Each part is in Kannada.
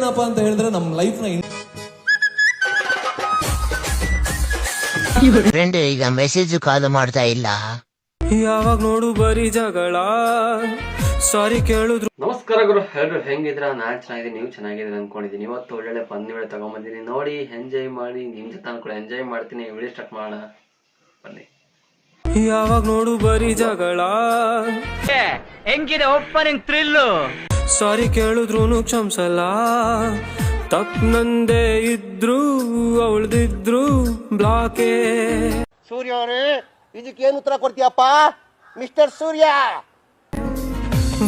ಏನಪ್ಪಾ ಅಂತ ಹೇಳಿದ್ರೆ ನಮ್ಮ ಲೈಫ್ನ ಫ್ರೆಂಡ್ ಈಗ ಮೆಸೇಜ್ ಕಾಲ್ ಮಾಡ್ತಾ ಇಲ್ಲ. ಯಾವಾಗ ನೋಡು ಬರಿ ಜಗಳ. ಸಾರಿ ಕೇಳಿದ್ರು ನಮಸ್ಕಾರ ಗುರು. ಎಲ್ಲರೂ ಹೆಂಗಿದ್ರ ನಾನ್ ಚೆನ್ನಾಗಿದ್ದೀನಿ. ನೀವು ಚೆನ್ನಾಗಿದ್ದೀನಿ ಅನ್ಕೊಂಡಿದ್ದೀನಿ. ಇವತ್ತು ಒಳ್ಳೊಳ್ಳೆ ಪಂದ್ಯಗಳು ತಗೊಂಬಂದಿನಿ ನೋಡಿ ಎಂಜಾಯ್ ಮಾಡಿ. ನಿಮ್ ಜೊತೆ ನಾನು ಕೂಡ ಎಂಜಾಯ್ ಮಾಡ್ತೀನಿ. ವಿಡಿಯೋ ಸ್ಟಾರ್ಟ್ ಮಾಡೋಣ. ಬನ್ನಿ. ಯಾವಾಗ ನೋಡು ಬರೀ ಜಗಳ. ಹೆಂಗಿದೆ ಓಪನಿಂಗ್ ಥ್ರಿಲ್ಲು ಸಾರಿ ಕೇಳಿದ್ರು ಕ್ಷಮ್ಸಲ್ಲ. ತಪ್ ನಂದೇ ಇದ್ರು ಅವಳ್ದಿದ್ರು ಬ್ಲಾಕೆ. ಸೂರ್ಯ ಅವರೇ ಇದಕ್ಕೇನು ಉತ್ತರ ಕೊಡ್ತೀಯಪ್ಪ? ಮಿಸ್ಟರ್ ಸೂರ್ಯ.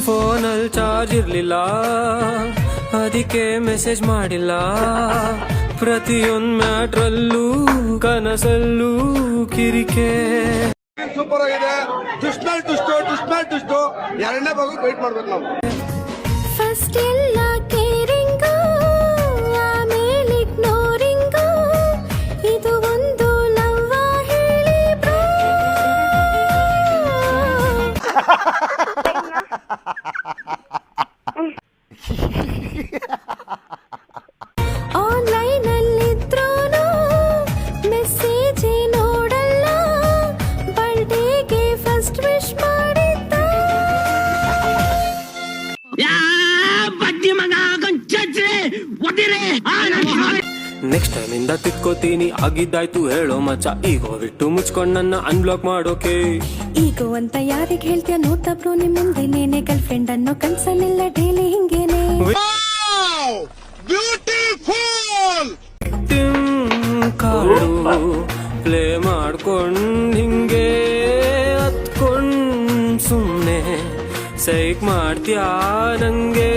ಫೋನಲ್ಲಿ ಚಾರ್ಜ್ ಇರ್ಲಿಲ್ಲ. ಅದಕ್ಕೆ ಮೆಸೇಜ್ ಮಾಡಿಲ್ಲ. ಪ್ರತಿಯೊಂದು ಮ್ಯಾಟ್ರಲ್ಲೂ ಕನಸಲ್ಲೂ ಕಿರಿಕೆ. ಸೂಪರ್ ಆಗಿದೆ. ದುಷ್ಟ ದುಷ್ಟು ದುಷ್ಟ ದುಷ್ಟು ಎರಡನೇ ಭಾಗ ವೈಟ್ ಮಾಡ್ಬೇಕು ನಾವು. ಫಸ್ಟ್ ತಿಕ್ಕೋತೀನಿ ಆಗಿದ್ದಾಯ್ತು ಹೇಳೋ ಮಚ್ಚ. ಈಗ ಬಿಟ್ಟು ಮುಚ್ಕೊಂಡ್ ನನ್ನ ಅನ್ಬ್ಲಾಕ್ ಮಾಡೋಕೆ. ಈಗ ಅಂತ ಯಾರಿಗ್ ಹೇಳ್ತೀಯ ನೋಡ್ತಾ ಬ್ರೋ ನಿಮ್ ಮುಂದೆ ನೇನೆ ಗರ್ಲ್ ಫ್ರೆಂಡ್ ಅನ್ನೋ ಕನ್ಸಲ್ಲ ಡೈಲಿ ಹಿಂಗೇನೆ. ಕಾಡು ಪ್ಲೇ ಮಾಡ್ಕೊಂಡ್ ಹಿಂಗೆ ಹತ್ಕೊಂಡ್ ಸುಮ್ನೆ ಸೈಕ್ ಮಾಡ್ತೀಯಾ ನಂಗೆ?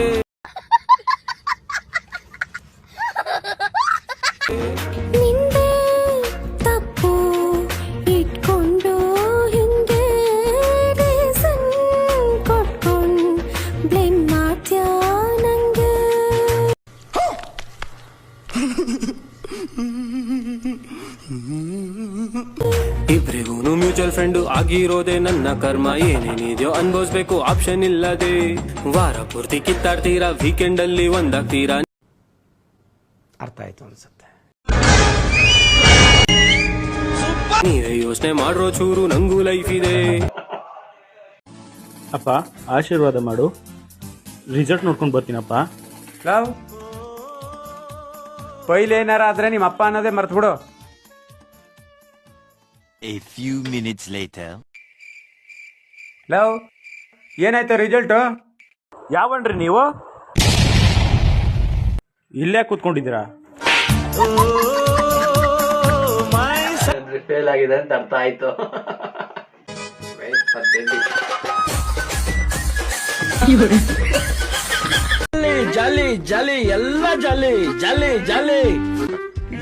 ಆಗಿರೋದೇ ನನ್ನ ಕರ್ಮ. ಏನೇನಿದೆಯೋ ಅನ್ಭವಿಸ್ಬೇಕು ಆಪ್ಷನ್ ಇಲ್ಲದೆ. ವಾರ ಪೂರ್ತಿ ಕಿತ್ತಾಡ್ತೀರಾ ವೀಕೆಂಡ್ ಅಲ್ಲಿ ಒಂದಾಗ್ತೀರಾ? ಅರ್ಥ ಆಯ್ತು ಅನ್ಸುತ್ತೆ. ನೀವೇ ಯೋಚನೆ ಮಾಡ್ರೋ ಚೂರು ನಂಗೂ ಲೈಫ್ ಇದೆ. ಅಪ್ಪ ಆಶೀರ್ವಾದ ಮಾಡು. ರಿಸಲ್ಟ್ ನೋಡ್ಕೊಂಡು ಬರ್ತೀನಪ್ಪ. ಲವ್? ಪೈಲೆ ಏನಾರ ಆದ್ರೆ ನಿಮ್ಮ ಅಪ್ಪ ಅನ್ನೋದೇ ಮರ್ತು ಬಿಡು A few minutes later. Love ಏನಾಯ್ತು ರಿಸಲ್ಟು ಯಾವನ್ರಿ ನೀವು? ಇಲ್ಲೇ ಕೂತ್ಕೊಂಡಿದ್ದೀರಾ? ಫೇಲ್ ಆಗಿದೆ ಅಂತ ಅರ್ಥ ಆಯ್ತು Wait for baby. ಜಾಲಿ ಜಾಲಿ ಎಲ್ಲ ಜಾಲಿ ಜಾಲಿ ಜಾಲಿ.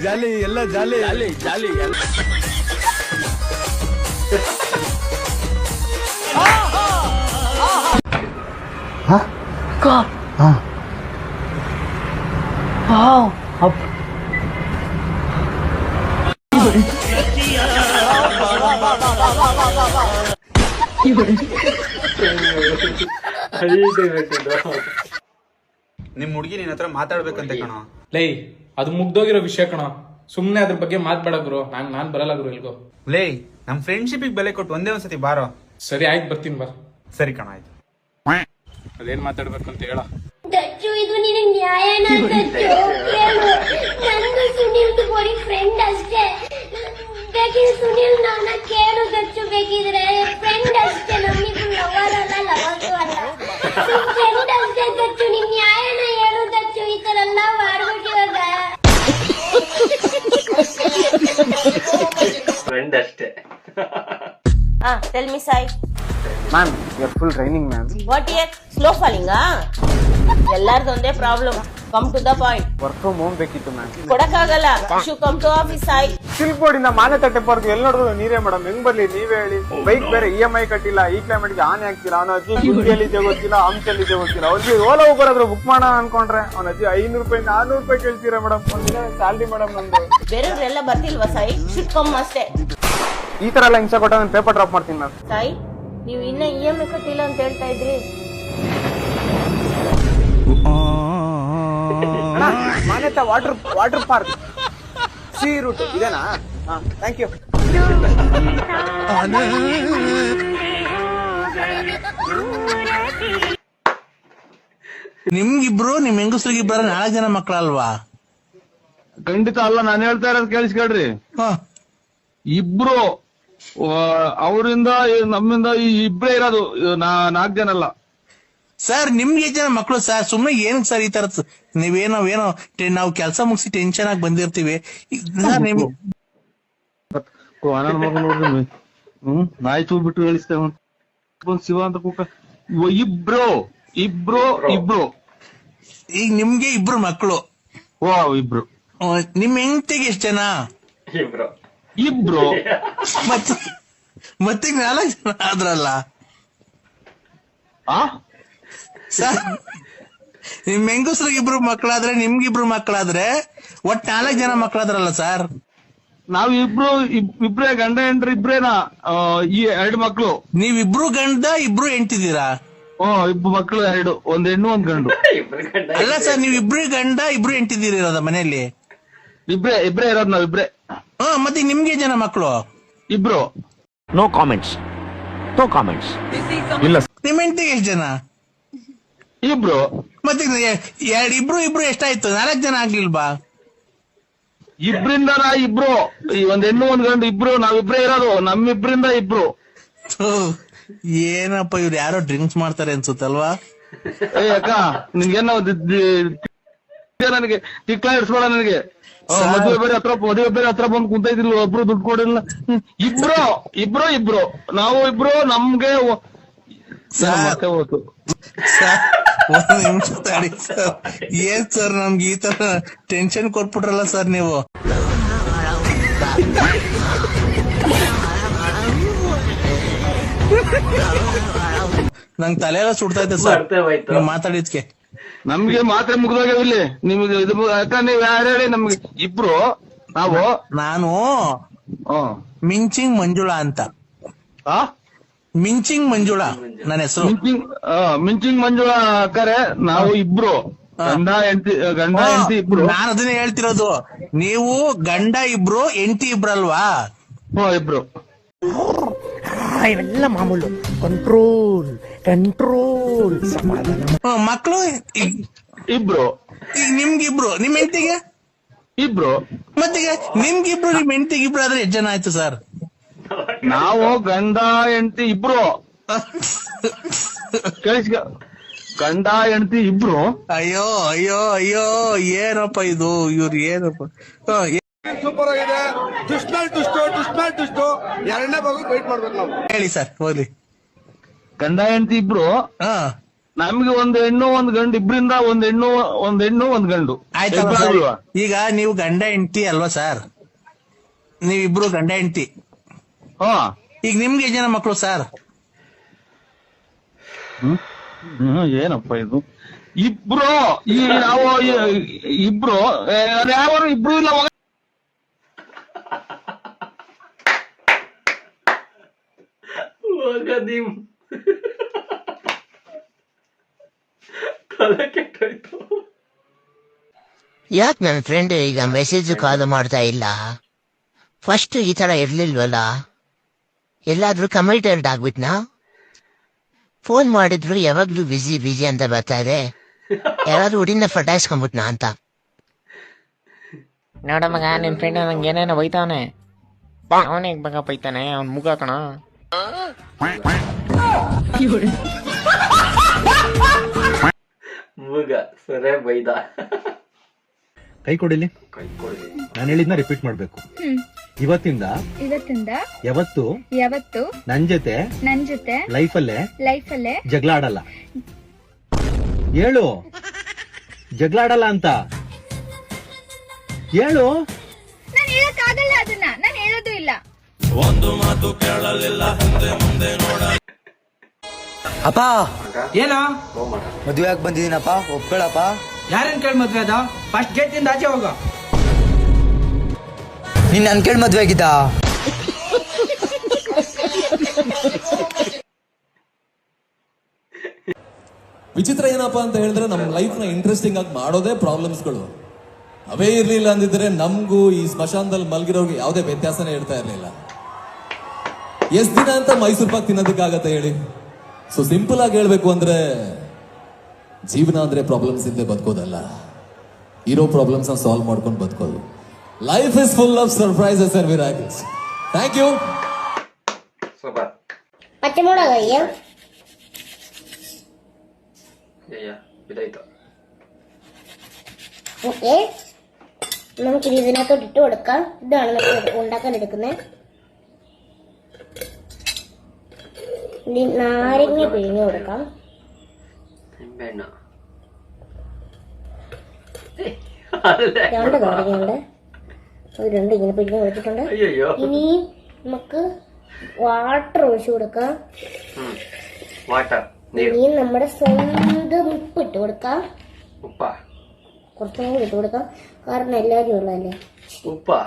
ಜಾಲಿ ಎಲ್ಲ ಜಾಲಿ ಜಾಲಿ ಜಾಲಿ ಎಲ್ಲ ನಿಮ್ ಹುಡುಗಿ ನಿನ್ನ ಹತ್ರ ಮಾತಾಡ್ಬೇಕಂತ ಕಣ. ಲೈ ಅದು ಮುಗ್ದೋಗಿರೋ ವಿಷಯ ಕಣ. ಸುಮ್ನೆ ಅದ್ರ ಬಗ್ಗೆ ಮಾತಾಡ ಗುರು. ನಾನ್ ನಾನ್ ಬರಲ್ಲ ಗುರು ಇಲ್ಗೋ ಲೇ ನಮ್ ಫ್ರೆಂಡ್ಶಿಪ್ ಬೆಲೆ ಕೊಟ್ಟು ಒಂದೇ ಒಂದ್ಸತಿ ಬಾರೋ. ಸರಿ ಆಯ್ತು ಬರ್ತೀನಿ ಬಾ. ಸರಿ ಕಣ ಆಯ್ತು. ಅದೇನ್ ಮಾತಾಡ್ಬೇಕು ಅಂತ ಹೇಳ. ದಚ್ಚು ಇದು ನಿನಗೆ ನ್ಯಾಯನ ದಚ್ಚು ನಂದು ಸುನಿಲ್ದು ಬರೀ ಫ್ರೆಂಡ್ ಅಷ್ಟೇ. ಬೇಕಿದ್ರೆ ಸುನಿಲ್ ನನ್ನ ಕೇಳು ದಚ್ಚು ಬೇಕಿದ್ರೆ. ಫ್ರೆಂಡ್ ಅಷ್ಟೇ ನಮ್ಮಿಬ್ರು Ah, ಮಿ ಸಾಯ್. Ma'am your full training ma'am what here? Slow ಫಾಲಿಂಗಾ? ಎಲ್ಲಾರ್ದು ಒಂದೇ problem come to the point work from home ಬೇಕಿತ್ತು ಮ್ಯಾಮ್ ಕೊಡಕ್ಕಾಗಲ್ಲ. ಶು ಕಮ್ ಟು ಆಫೀಸ್ ಸಾಯ್ ಸಿಲ್ಕ್ ಬೋರ್ಡ್ ಇಂದ ಮಾನೆ ತಟ್ಟೆ ಪಾರ್ಕ್ ಎಲ್ಲಿ ನೋಡಿದ್ರು ನೀರೇ ಮೇಡಮ್ ಹೆಂಗ್ ಬರ್ಲಿ? ನೀವೇ ಹೇಳಿ. ಬೈಕ್ ಬೇರೆ ಇ ಎಂ ಐ ಕಟ್ಟಿಲ್ಲ. ಈ ಕ್ಲೈಮೇಟ್ಗೆ ಆನೆ ಆಗ್ತಿಲ್ಲ ಅವನ ಅಜ್ಜಿ ಗುಂಡಿಯಲ್ಲಿದೆ ಗೊತ್ತಿಲ್ಲ. ಹಂಸಲ್ಲಿದೆ ಗೊತ್ತಿಲ್ಲ. ಅವ್ರಿಗೆ ಓಲಾ ಹೋಗೋರಾದ್ರು ಬುಕ್ ಮಾಡೋಣ ಅನ್ಕೊಂಡ್ರೆ. ಅವನ ಅಜ್ಜಿ ಐನೂರು ರೂಪಾಯಿ ನಾನೂರು ರೂಪಾಯಿ ಕೇಳ್ತೀರಾ ಮೇಡಮ್ ಒಂದಿನ ಸ್ಯಾಲ್ರಿ ಮೇಡಮ್ ನಮ್ದು ಬೇರೆಯವ್ರೆಲ್ಲ ಬರ್ತಿಲ್ವಾ ಸಾಯಿ ಶುಡ್ ಕಮ್ ಅಷ್ಟೇ. ಈ ತರ ಎಲ್ಲ ಹಿಂಸೆ ಕೊಟ್ಟ ನಾನು ಪೇಪರ್ ಡ್ರಾಪ್ ಮಾಡ್ತೀನಿ ನಾನು. ತಾಯಿ ನೀವು ಇನ್ನ ಇ ಎಂ ಐ ಕಟ್ಟಿಲ್ಲ ಅಂತ ಹೇಳ್ತಾ ಇದ್ರಿ. Manyata water water park. See route ಇದೇನಾ? ಹಾ ಥ್ಯಾಂಕ್ ಯು ನಿಮ್ಗಿಬ್ರು ನಿಮ್ ಹೆಂಗಸ್ರಿಗಿಬ್ಬರ ನಾಲ್ಕು ಜನ ಮಕ್ಕಳಲ್ವಾ ಖಂಡಿತ ಅಲ್ಲ ನಾನು ಹೇಳ್ತಾ ಇರೋದು ಕೇಳಿಸ್ಕೊಳ್ರಿ ಹ. ಇಬ್ರು ಅವರಿಂದ ನಮ್ಮಿಂದ ಈ ಇಬ್ರೇ ಇರೋದು ನಾ- ನಾಲ್ಕ್ ಜನ ಅಲ್ಲ. ಸರ್ ನಿಮ್ಗೆ ಜನ ಮಕ್ಕಳು ಸರ್ ಸುಮ್ನೆ ಏನ್ ಸರ್ ಈ ತರ ನೀವೇನೋ ಏನೋ ನಾವು ಕೆಲಸ ಮುಗಿಸಿ ಟೆನ್ಷನ್ ಆಗಿ ಬಂದಿರ್ತೀವಿ. ನಾಯಿ ಬಿಟ್ಟು ಹೇಳಿಸ್ತೇವೆ ಶಿವ ಅಂತ ಕೂಕ. ಇಬ್ರು ಇಬ್ರು ಇಬ್ರು. ಈಗ ನಿಮ್ಗೆ ಇಬ್ರು ಮಕ್ಕಳು ಓ ಇಬ್ರು. ನಿಮ್ ಹೆಂಡತಿಗೆ ಎಷ್ಟು ಜನ? ಇಬ್ರು. ಇಬ್ರು. ಮತ್ತೆ ಮತ್ತೆ ನಾಲ್ಕು ಜನ ಆದ್ರಲ್ಲ? ಆ? ಸರ್ ನಿಮ್ ಹೆಂಗಸ್ರಿಗೆ ಇಬ್ರು ಮಕ್ಕಳಾದ್ರೆ ನಿಮ್ಗಿಬ್ರು ಮಕ್ಕಳಾದ್ರೆ ಒಟ್ ನಾಲ್ಕು ಜನ ಮಕ್ಕಳಾದ್ರಲ್ಲ ಸರ್? ನಾವ್ ಇಬ್ರು ಇಬ್- ಇಬ್ರೇ ಗಂಡ ಹೆಂಡ್ರ ಇಬ್ರೇನಾ? ಆ, ಈ ಎರಡು ಮಕ್ಳು. ನೀವಿಬ್ರು ಗಂಡ ಇಬ್ರು ಹೆಂಡ್ತಿದ್ದೀರಾ? ಹ್ಮ್ ಇಬ್ರು ಮಕ್ಳು ಎರಡು ಒಂದ್ ಹೆಣ್ಣು ಒಂದ್ ಗಂಡು. ಇಬ್ರು ಗಂಡ ಅಲ್ಲ ಸರ್ ನೀವ್ ಇಬ್ರು ಗಂಡ ಇಬ್ರು ಹೆಂಡ್ತಿದ್ದೀರ ಮನೆಯಲ್ಲಿ? ಇಬ್ರೇ ಇಬ್ರೇ ಇರೋದ್ ನಾವ್ ಇಬ್ರೇ. ಹ ಮತ್ತೆ ನಿಮ್ಗೆ ಜನ ಮಕ್ಕಳು ಇಬ್ರು. ನೋ ಕಾಮೆಂಟ್ಸ್ ನೋ ಕಾಮೆಂಟ್ಸ್ ನಿಮ್ ಹೆಂಡತಿಗೆ ಎಷ್ಟು ಜನ? ಇಬ್ರು. ಮತ್ತೆ ಎರಡು ಇಬ್ರು ಇಬ್ರು ಎಷ್ಟಾಯ್ತು? ನಾಲ್ಕು ಜನ ಆಗ್ಲಿಲ್ವಾ? ಇಬ್ರಿಂದ ನಾ ಇಬ್ರು? ಈ ಒಂದ್ ಹೆಣ್ಣು ಒಂದ್ ಗಂಡು ಇಬ್ರು ನಾವಿಬ್ರೇ ಇರೋದು. ನಮ್ಮಿಬ್ರಿಂದ ಇಬ್ರು. ಥು, ಏನಪ್ಪ ಇವ್ರು ಯಾರೋ ಡ್ರಿಂಕ್ಸ್ ಮಾಡ್ತಾರೆ ಅನ್ಸುತ್ತಲ್ವಾ? ಏ ಅಕ್ಕ ನಿನ್ಗೇನೋ ನನಗೆ. ತಿಕ್ಲ ಇಡ್ಸ್ಬೇಡ ನನಗೆ. ಮದುವೆ ಬೇರೆ ಹತ್ರ ಮದುವೆ ಬೇರೆ ಹತ್ರ ಬಂದು ಕುಂತ ಇದ್ರಿ ಒಬ್ರು ದುಡ್ಡು ಕೊಡಿಲ್ಲ. ಇಬ್ರು ಇಬ್ರು ಇಬ್ರು. ನಾವು ಇಬ್ರು ನಮ್ಗೆ ಸರ್. ಮತ್ತೆ ಹೋಯ್ತು ಸರ್ ಒಂದ್ ನಿಮಿಷ ತಡಿ ಸರ್. ಏನ್ ಸರ್ ನಮ್ಗೆ ಈ ತರ ಟೆನ್ಷನ್ ಕೊಟ್ಬಿಟ್ರಲ್ಲ ಸರ್ ನೀವು? ನಂಗ್ ತಲೆ ಎಲ್ಲ ಸುಡ್ತಾ ಇದೆ ಸರ್. ಮಾತಾಡಿದ್ಕೆ. ನಮ್ಗೆ ಮಾತ್ರೆ ಮುಗ್ದೋಗ್ಯಾವ ಇಲ್ಲಿ. ನಿಮ್ಗೆ ಇದು ಯಾಕಂದ್ರೆ ನೀವ್ ಯಾರು ಹೇಳಿ ನಮ್ಗೆ ಇಬ್ರು ನಾವು. ನಾನು ಹ್ಮ್ ಮಿಂಚಿಂಗ್ ಮಂಜುಳಾ ಅಂತ. ಆ? ಮಿಂಚಿಂಗ್ ಮಂಜುಳಾ ನನ್ನ ಹೆಸರು. ಮಿಂಚಿಂಗ್ ಆ, ಮಿಂಚಿಂಗ್ ಮಂಜುಳಾ ಅಕ್ಕರೆ ನಾವು ಇಬ್ರು. ಗಂಡ ಹೆಂಡತಿ ಗಂಡ ಹೆಂಡತಿ ಇಬ್ರು. ನಾನು ಅದನ್ನೇ ಹೇಳ್ತಿರೋದು. ನೀವು ಗಂಡ ಇಬ್ರು ಎಂಟಿ ಇಬ್ರಲ್ವಾ? ಹ್ಮ್ ಇಬ್ರು. ಇವೆಲ್ಲ ಮಾಮೂಲು. ಕಂಟ್ರೋಲ್ ಕಂಟ್ರೋಲ್ ಸಮಾಧಾನ ಮಕ್ಕಳು ಇಬ್ರು. ಈಗ ನಿಮ್ಗಿಬ್ರು ನಿಮ್ ಹೆಂಡತಿಗೆ? ಇಬ್ರು. ಮತ್ತೀಗ ನಿಮ್ಗಿಬ್ರು ನಿಮ್ ಹೆಂಡತಿಗೆ ಇಬ್ರು ಆದ್ರೆ ಎಷ್ಟು ಜನ ಆಯ್ತು ಸರ್? ನಾವು ಗಂಡ ಹೆಂಡತಿ ಇಬ್ರು. ಕೇಳಿಸ್ಕ ಗಂಡ ಹೆಂಡತಿ ಇಬ್ರು. ಅಯ್ಯೋ ಅಯ್ಯೋ ಅಯ್ಯೋ ಏನಪ್ಪ ಇದು? ಇವ್ರು ಏನಪ್ಪ? ಸೂಪರ್ ಆಗಿದೆ. ದುಷ್ಮಲ್ ಟುಷ್ಟು ದುಷ್ಮಲ್ ಟುಷ್ಟು ಎರಡನೇ ಬಗ್ಗೆ ವೇಟ್ ಮಾಡ್ಬೇಕು ನಾವು. ಹೇಳಿ ಸರ್ ಹೋಗ್ಲಿ. ಗಂಡ ಹೆಂಡತಿ ಇಬ್ರು ಹಾ. ನಮ್ಗೆ ಒಂದ್ ಹೆಣ್ಣು ಒಂದ್ ಗಂಡು ಇಬ್ರಿಂದ ಒಂದ್ ಹೆಣ್ಣು ಒಂದ್ ಹೆಣ್ಣು ಒಂದ್ ಗಂಡು. ಇಬ್ರು? ಈಗ ನೀವು ಗಂಡ ಹೆಂಡತಿ ಅಲ್ವಾ ಸರ್? ನೀವಿಬ್ರು ಗಂಡ ಹೆಂಡತಿ. ಹಾ. ಈಗ ನಿಮ್ಗೆ ಎಷ್ಟ್ ಜನ ಮಕ್ಕಳು ಸರ್? ಹ್ಮ್. ಏನಪ್ಪ ಇದು? ಇಬ್ರು ಈ ನಾವು ಈ- ಇಬ್ರು ಯಾವ ಇಬ್ರು ಇಲ್ಲ ಮಗ. ಹೋಗದಿಮ್ ತಲೆ ಕೆಟ್ಟೋಯ್ತು ಯಾಕೆ ನನ್ನ ಫ್ರೆಂಡ್ ಈಗ ಮೆಸೇಜ್ ಕಾಲ್ ಮಾಡ್ತಾ ಇಲ್ಲ? ಫಸ್ಟ್ ಈ ತರ ಇರ್ಲಿಲ್ವಲ್ಲ? ಎಲ್ಲಾದ್ರೂ ಕಮಿಟೆಡ್ ಆಗ್ಬಿಟ್ನಾ? ಫೋನ್ ಮಾಡಿದ್ರು ಯಾವಾಗ್ಲೂ ಬಿಸಿ ಬಿಸಿ ಅಂತ ಬರ್ತಾ ಇದೆ. ಯಾರಾದ್ರೂ ಹುಡಿನ ಫಟಾಯಿಸ್ಕೊಂಬಿಟ್ನಾ ಅಂತ? ನೋಡ ಮಗ ನಿನ್ ಫ್ರೆಂಡ್ ನಂಗೆ ಏನೇನೋ ಬೈತಾವನೆ. ಅವನೇ ಮಗ ಬೈತಾನೆ ಅವ್ನ್ ಮುಗ ಕಣ? ಮೂಗ ಸರೇ ಬೈದ. ಕೈ ಕೊಡಿಲಿ? ಕೈ ಕೊಡಿ. ನಾನು ಹೇಳಿದ್ನ ರಿಪೀಟ್ ಮಾಡ್ಬೇಕು. ಇವತ್ತಿಂದ? ಇವತ್ತಿಂದ? ಯಾವತ್ತು? ಯಾವತ್ತು? ನನ್ ಜೊತೆ? ನನ್ ಜೊತೆ? ಲೈಫಲ್ಲೇ? ಲೈಫಲ್ಲೇ? ಜಗಳ ಆಡಲ್ಲ. ಹೇಳು ಜಗಳ ಆಡಲ್ಲ ಅಂತ. ಹೇಳು ನಾನು ಹೇಳಕ್ಕಾಗಲ್ಲ ಅದನ್ನ. ನಾನು ಹೇಳೋದು ಇಲ್ಲ. ಅಪ್ಪ! ಏನೋ? ಮದ್ವೆ ಆಗಿ ಬಂದಿದ್ದೀನಪ್ಪ? ಒಪ್ಕೊಳಪ್ಪ? ಯಾರನ್ ಕೇಳಿ ಮದ್ವೆ ಅದ? ಫಸ್ಟ್ ಗೇಟ್ ಇಂದ ಆಚೆ ಹೋಗ. ನೀನ್ ನನ್ ಕೇಳಿ ಮದ್ವೆ ಆಗಿದ್ದ? ವಿಚಿತ್ರ ಏನಪ್ಪ ಅಂತ ಹೇಳಿದ್ರೆ ನಮ್ಮ ನ ಇಂಟ್ರೆಸ್ಟಿಂಗ್ ಆಗಿ ಮಾಡೋದೇ ಪ್ರಾಬ್ಲಮ್ಸ್ಗಳು ಅವೇ ಇರ್ಲಿಲ್ಲ ಅಂದಿದ್ರೆ ನಮಗೂ ಈ ಸ್ಮಶಾನದಲ್ಲಿ ಮಲಗಿರೋರ್ಗೆ ಯಾವುದೇ ವ್ಯತ್ಯಾಸನೇ ಇರ್ತಾ ಇರ್ಲಿಲ್ಲ. ಎಷ್ಟ್ ದಿನ ಅಂತ ಮೈಸೂರು ಪಾಕ್ ತಿನ್ನೋದಕ್ಕಾಗತ್ತೆ ಹೇಳಿ? ಸೊ ಸಿಂಪಲ್ ಆಗಿ ಹೇಳ್ಬೇಕು ಅಂದ್ರೆ ಜೀವನ ಅಂದ್ರೆ ಪ್ರಾಬ್ಲಮ್ಸ್ ಇದ್ದೇ ಬದುಕೋದಲ್ಲ ಇರೋ ಪ್ರಾಬ್ಲಮ್ಸ್ ಸಾಲ್ವ್ ಮಾಡ್ಕೊಂಡು ಬದುಕೋದು life is full of surprises and miracles thank you super പച്ചമുളക് അയ്യോ ಅಯ್ಯ ഇതായിട്ടോ ഓക്കെ നമുക്ക് ഇതിനകത്തോട്ട് ഇട്ട് കൊടുക്കാം ഇതാണ് നമ്മൾ ഉണ്ടാക്കാൻ എടുക്കുന്നത് നാരങ്ങ പിഴിഞ്ഞു കൊടുക്കാം. രണ്ട് നാരങ്ങയുണ്ട് രണ്ട് ഇങ്ങനെ പിഴിഞ്ഞു കൊടുത്തിട്ടുണ്ട്. ഇനി നമുക്ക് വാട്ടർ ഒഴിച്ചു കൊടുക്കാം. ഇനി നമ്മുടെ സ്വന്തം ഉപ്പ് ഇട്ട് കൊടുക്കാം. കുറച്ചും കൂടി ഇട്ട് കൊടുക്കാം. കാരണം എല്ലാവരും ഉള്ളതല്ലേ? ഉപ്പാ.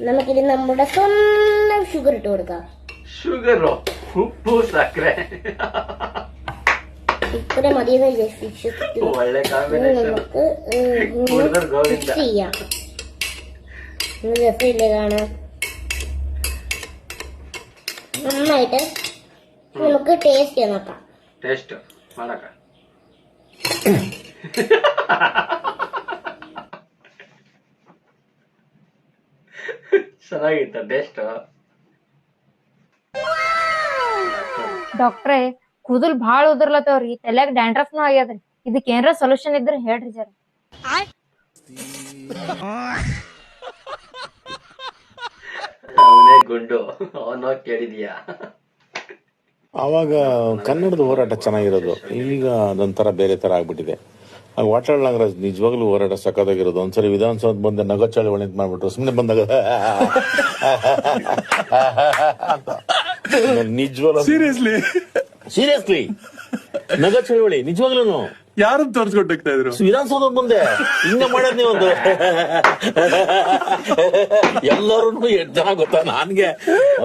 നമുക്കിത് നമ്മുടെ സ്വന്തം ഷുഗർ ഇട്ട് കൊടുക്കാം. ഷുഗറോ ഉപ്പു സക്കര ഇത്ര മതിയെന്ന് വിചാരിച്ചു നമുക്ക് മിക്സ് ചെയ്യാം. രസമില്ലേ കാണാൻ? നന്നായിട്ട് നമുക്ക് ടേസ്റ്റ് നോക്കാം. ടേസ്റ്റ് മടക്കാം ಚೆನ್ನಾಗಿತ್ತ ಟೇಸ್ಟ್ ಡಾಕ್ಟ್ರೇ ಕೂದಲ್ ಭಾಳ ತಲೆಗ್ ಡ್ಯಾಂಡ್ರಫ್ ಡ್ಯಾಂಡ್ರಫ್ನು ಆಗ್ಯದ್ರಿ. ಇದಕ್ಕೆ ಏನ್ರ ಸೊಲ್ಯೂಷನ್ ಇದ್ರೆ ಹೇಳ್ರಿ ಜರ. ಅವನೇ ಗುಂಡು ಅವನು ಕೇಳಿದ್ಯಾ? ಆವಾಗ ಕನ್ನಡದ ಹೋರಾಟ ಚೆನ್ನಾಗಿರೋದು. ಈಗ ಅದೊಂಥರ ಬೇರೆ ತರ ಆಗ್ಬಿಟ್ಟಿದೆ. ಆಗ ವಾಟಾಳ್ ನಾಗರಾಜ್ ನಿಜವಾಗ್ಲೂ ಹೋರಾಟ ಸಖತ್ತಾಗಿರೋದು. ಒಂದ್ಸರಿ ವಿಧಾನಸೌಧ ಬಂದ ನಗ ಚಳವಳಿ ಅಂತ ಮಾಡ್ಬಿಟ್ರು. ಸುಮ್ಮನೆ ಬಂದಾಗ ನಿಜವಾಗ್ಲೂ ಸೀರಿಯಸ್ಲಿ ಸೀರಿಯಸ್ಲಿ ನಗ ಚಳವಳಿ ನಿಜವಾಗ್ಲೂ ಯಾರು ತೋರ್ಸ್ಕೊಂಡು ಹೋಗ್ತಾ ಇದ್ರು ವಿಧಾನಸೌಧ ಮುಂದೆ ಹಿಂಗ ಮಾಡೋದ್ ನೀವೊಂದು. ಎಲ್ಲರೂ ಎಷ್ಟು ಜನ ಗೊತ್ತಾ? ನನ್ಗೆ.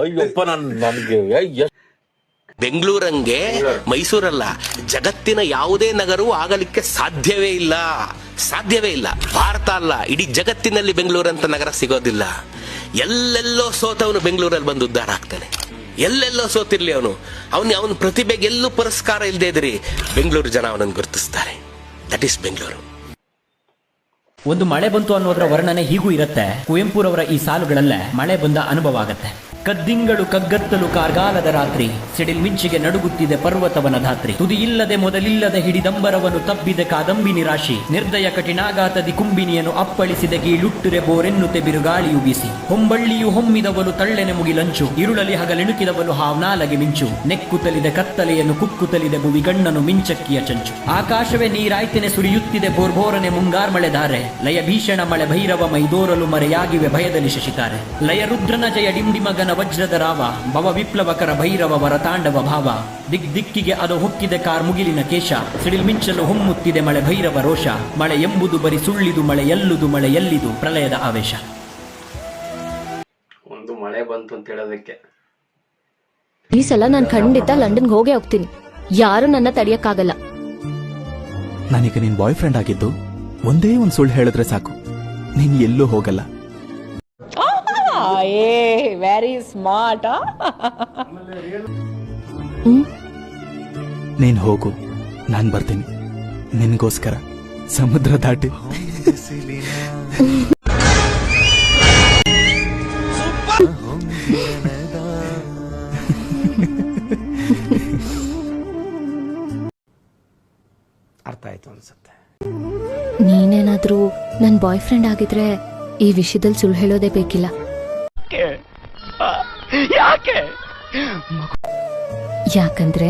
ಅಯ್ಯಪ್ಪ ನನ್ ನನ್ಗೆ ಬೆಂಗಳೂರಂಗೆ ಮೈಸೂರಲ್ಲ. ಜಗತ್ತಿನ ಯಾವುದೇ ನಗರವೂ ಆಗಲಿಕ್ಕೆ ಸಾಧ್ಯವೇ ಇಲ್ಲ. ಸಾಧ್ಯವೇ ಇಲ್ಲ. ಭಾರತ ಅಲ್ಲ. ಇಡೀ ಜಗತ್ತಿನಲ್ಲಿ ಬೆಂಗಳೂರಂತ ನಗರ ಸಿಗೋದಿಲ್ಲ. ಎಲ್ಲೆಲ್ಲೋ ಸೋತವನು ಬೆಂಗಳೂರಲ್ಲಿ ಬಂದು ಉದ್ಧಾರ ಆಗ್ತಾನೆ. ಎಲ್ಲೆಲ್ಲೋ ಸೋತಿರ್ಲಿ ಅವನು. ಅವನು ಅವನ ಪ್ರತಿಭೆಗೆ ಎಲ್ಲೂ ಪುರಸ್ಕಾರ ಇಲ್ಲದೆ ಇದ್ರಿ. ಬೆಂಗಳೂರು ಜನ ಅವನನ್ನು ಗುರುತಿಸ್ತಾರೆ. That is Bengaluru. ಒಂದು ಮಳೆ ಬಂತು ಅನ್ನೋದ್ರ ವರ್ಣನೆ ಹೀಗೂ ಇರುತ್ತೆ. ಕುವೆಂಪುರವರ ಈ ಸಾಲುಗಳಲ್ಲೇ ಮಳೆ ಬಂದ ಅನುಭವ ಆಗತ್ತೆ. ಕದ್ದಿಂಗಳು ಕಗ್ಗತ್ತಲು ಕಾರ್ಗಾಲದ ರಾತ್ರಿ. ಸಿಡಿಲ್ ಮಿಂಚಿಗೆ ನಡುಗುತ್ತಿದೆ ಪರ್ವತವನ ಧಾತ್ರಿ. ತುದಿಯಿಲ್ಲದೆ ಮೊದಲಿಲ್ಲದೆ ಹಿಡಿದಂಬರವನ್ನು ತಬ್ಬಿದೆ ಕಾದಂಬಿನಿ ನಿರಾಶಿ. ನಿರ್ದಯ ಕಠಿಣಾಘಾತದಿ ಕುಂಬಿನಿಯನ್ನು ಅಪ್ಪಳಿಸಿದ ಗೀಳುಟ್ಟುರೆ ಬೋರೆನ್ನುತೆ ಬಿರುಗಾಳಿಯು ಬೀಸಿ. ಹೊಂಬಳ್ಳಿಯು ಹೊಮ್ಮಿದವನು ತಳ್ಳೆನೆ ಮುಗಿಲಂಚು. ಇರುಳಲಿ ಹಗಲೆಣುಕಿದವನು ಹಾವ್ನಾಲಗೆ ಮಿಂಚು. ನೆಕ್ಕುತ್ತಲಿದೆ ಕತ್ತಲೆಯನ್ನು ಕುಕ್ಕುತ್ತಲಿದೆ ಭುವಿಗಣ್ಣನು ಮಿಂಚಕ್ಕಿಯ ಚಂಚು. ಆಕಾಶವೇ ನೀರಾಯ್ತೆನೆ ಸುರಿಯುತ್ತಿದೆ ಬೋರ್ಬೋರನೆ ಮುಂಗಾರ್ ಮಳೆ ಧಾರೆ. ಲಯ ಭೀಷಣ ಮಳೆ ಭೈರವ ಮೈದೋರಲು ಮರೆಯಾಗಿವೆ ಭಯದಲ್ಲಿ ಶಶಿತಾರೆ. ಲಯ ರುದ್ರನ ಜಯ ಡಿಂಡಿಮಗನ ವಜ್ರದ ರಾವ ಭವ ವಿಪ್ಲವಕರ ಭೈರವ ವರತಾಂಡವ ಭಾವ ದಿಕ್ ದಿಕ್ಕಿಗೆ ಅದು ಹೊಕ್ಕಿದೆ ಕಾರ್ ಮುಗಿಲಿನ ಕೇಶ ಸಿಡಿಲ್ ಮಿಂಚಲು ಹೊಮ್ಮುತ್ತಿದೆ ಮಳೆ ಭೈರವ ರೋಷ ಮಳೆ ಎಂಬುದು ಬರಿ ಸುಳ್ಳಿದು ಮಳೆ ಎಲ್ಲುದು ಮಳೆ ಎಲ್ಲಿದು ಪ್ರಳಯದ ಆವೇಶ. ಒಂದು ಮಳೆ ಬಂತು ಅಂತ ಹೇಳೋದಕ್ಕೆ. ಈ ಸಲ ನಾನು ಖಂಡಿತ ಲಂಡನ್ಗೆ ಹೋಗೇ ಹೋಗ್ತೀನಿ. ಯಾರು ನನ್ನ ತಡೆಯಕ್ಕಾಗಲ್ಲ. ನಾನೀಗ ನಿನ್ ಬಾಯ್ ಫ್ರೆಂಡ್ ಆಗಿದ್ದು ಒಂದೇ ಒಂದು ಸುಳ್ಳು ಹೇಳಿದ್ರೆ ಸಾಕು. ನೀನ್ ಎಲ್ಲೂ ಹೋಗಲ್ಲ. ಏ ವೆರಿ ಸ್ಮಾರ್ಟ್ ನೀನ್ ಹೋಗು ನಾನ್ ಬರ್ತೀನಿ. ನಿನ್ಗೋಸ್ಕರ ಸಮುದ್ರ ದಾಟಿ. ಅರ್ಥ ಆಯ್ತು ಅನ್ಸುತ್ತೆ. ನೀನೇನಾದ್ರೂ ನನ್ ಬಾಯ್ ಫ್ರೆಂಡ್ ಆಗಿದ್ರೆ ಈ ವಿಷಯದಲ್ಲಿ ಸುಳ್ಳು ಹೇಳೋದೇ ಬೇಕಿಲ್ಲ. ಯಾಕೆ? ಯಾಕಂದ್ರೆ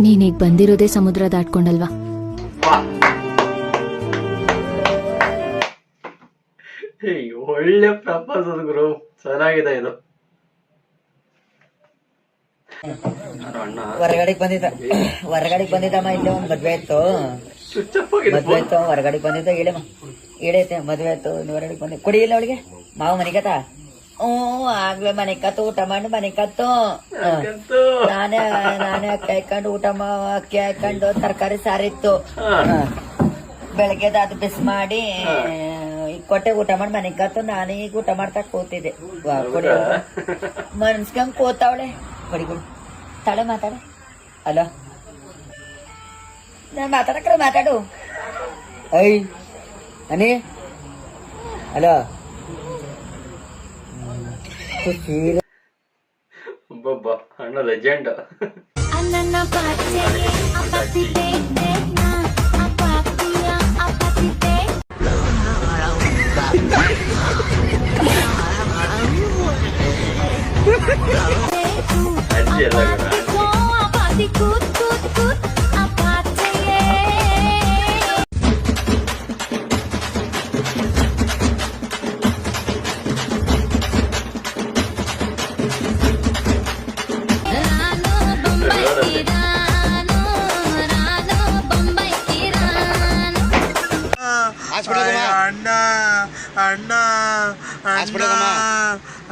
ನೀನೀಗ ಬಂದಿರೋದೇ ಸಮುದ್ರ ದಾಟ್ಕೊಂಡಲ್ವಾ? ಒಳ್ಳೆ ಪ್ರಪೋಸಲ್ ಗುರು. ಚೆನ್ನಾಗಿದೆ ಇದು. ಹೊರಗಡೆಗೆ ಬಂದಿದ್ದ ಹೊರಗಡೆಗೆ ಬಂದಿದ್ದಮ್ಮ ಇಲ್ಲೇ ಒಂದ್ ಮದ್ವೆ ಇತ್ತು. ಮದ್ವೆ ಇತ್ತು ಹೊರಗಡೆಗೆ ಬಂದಿದ್ದ ಇಳೆ ಇಳೈತೆ ಮದ್ವೆ ಇತ್ತು ಹೊರಗಡೆಗೆ ಬಂದಿ ಕೊಡಿ ಇಲ್ಲ ಅವಳಿಗೆ? ಮಾವ ಮನಿಗತ ಹ್ಞೂ ಆಗ್ಲೇ ಮನೆ ಕತ್ತು ಊಟ ಮಾಡಿ ಮನೆ ಕತ್ತು. ನಾನೇ ನಾನೇ ಅಕ್ಕಿ ಹಾಕೊಂಡು ಊಟ ಮಾ ಅಕ್ಕಿ ಹಾಕೊಂಡು ತರಕಾರಿ ಸಾರಿತ್ತು. ಬೆಳಗ್ಗೆದ ಅದು ಬಿಸಿ ಮಾಡಿ ಈಗ ಕೊಟ್ಟೆ ಊಟ ಮಾಡಿ ಮನೆ ಕತ್ತು ನಾನೇ ಈಗ ಊಟ ಮಾಡ್ತಾ ಕೂತಿದ್ದೆ. ಮನ್ಸ್ಕಂಗ್ ಕೂತಾವಳೆ. ಬಡಿಗಳು ತಳೆ ಮಾತಾಡ. ಅಲೋ ನಾನು ಮಾತಾಡಕ್ರೆ ಮಾತಾಡು. ಐ ಅನಿ. ಹಲೋ. ಒಬ್ಬೊಬ್ಬ ಅಣ್ಣ 레ಜೆಂಡ್ ಅಣ್ಣನ ಪಾಚೆ ಅಪ್ಪ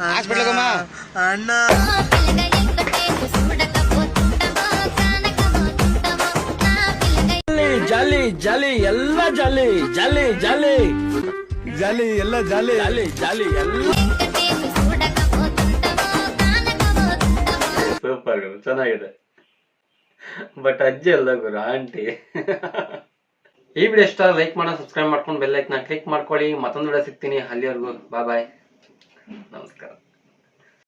ಅಣ್ಣ ಅಣ್ಣ. ಜಾಲಿ ಜಾಲಿ ಎಲ್ಲ ಜಾಲಿ ಜಾಲಿ ಜಾಲಿ ಜಾಲಿ ಎಲ್ಲ ಜಾಲಿ ಜಾಲಿ ಜಾಲಿ ಎಲ್ಲ. ಸೂಪರ್ ಗುರು ಚೆನ್ನಾಗಿದೆ. ಬಟ್ ಅಜ್ಜಿ ಅಲ್ಲ ಗುರು ಆಂಟಿ. ಈ ವಿಡಿಯೋ ಇಷ್ಟ ಲೈಕ್ ಮಾಡೋ ಸಬ್ಸ್ಕ್ರೈಬ್ ಮಾಡ್ಕೊಂಡು ಬೆಲ್ನ ಕ್ಲಿಕ್ ಮಾಡ್ಕೊಳ್ಳಿ. ಮತ್ತೊಂದು ವಿಡಿಯೋ ಸಿಗ್ತೀನಿ ಅಲ್ಲಿವರೆಗೂ. ಬಾಯ್ ಬಾಯ್ ನಮಸ್ಕಾರ